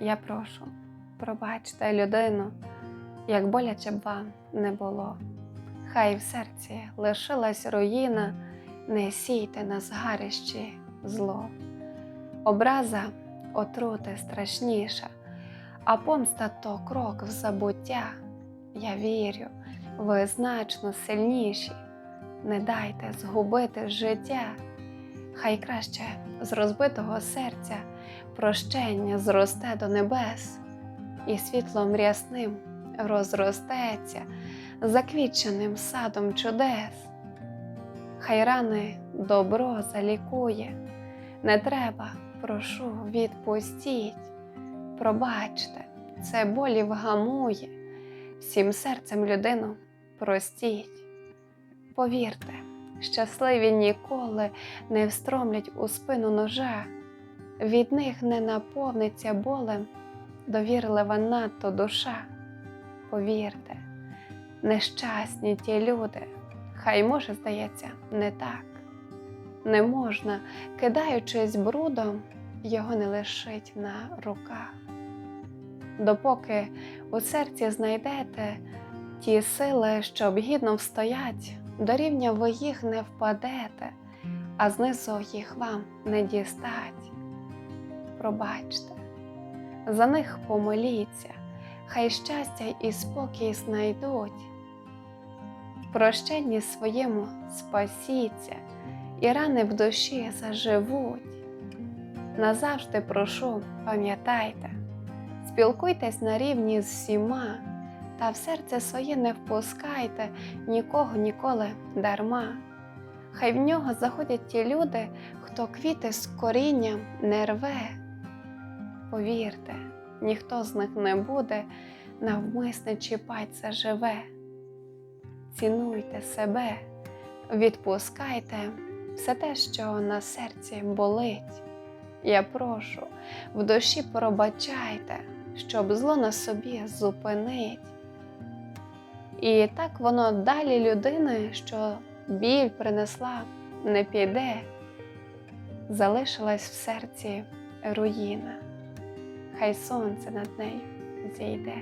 Я прошу, пробачте людину, як боляче б вам не було. Хай в серці лишилась руїна, не сійте на згарищі зло. Образа отрути страшніша, а помста то крок в забуття. Я вірю, ви значно сильніші. Не дайте згубити життя. Хай краще з розбитого серця прощення зросте до небес, і світлом рясним розростеться заквітченим садом чудес. Хай рани добро залікує, не треба, прошу, відпустіть. Пробачте, це болі вгамує, всім серцем людину простіть. Повірте, щасливі ніколи не встромлять у спину ножа, від них не наповниться болем довірлива надто душа. Повірте, нещасні ті люди, хай може, здається, не так. Не можна, кидаючись брудом, його не лишить на руках. Допоки у серці знайдете ті сили, щоб гідно встоять, до рівня ви їх не впадете, а знизу їх вам не дістать. Пробачте, за них помоліться, хай щастя і спокій знайдуть. Прощенні своєму спасіться, і рани в душі заживуть. Назавжди прошу, пам'ятайте, спілкуйтесь на рівні з всіма, та в серце своє не впускайте нікого ніколи дарма. Хай в нього заходять ті люди, хто квіти з корінням не рве. Повірте, ніхто з них не буде навмисне чіпать заживе. Цінуйте себе, відпускайте все те, що на серці болить. Я прошу, в душі пробачайте, щоб зло на собі зупинить. І так воно далі людини, що біль принесла, не піде, залишилась в серці руїна, хай сонце над нею зійде.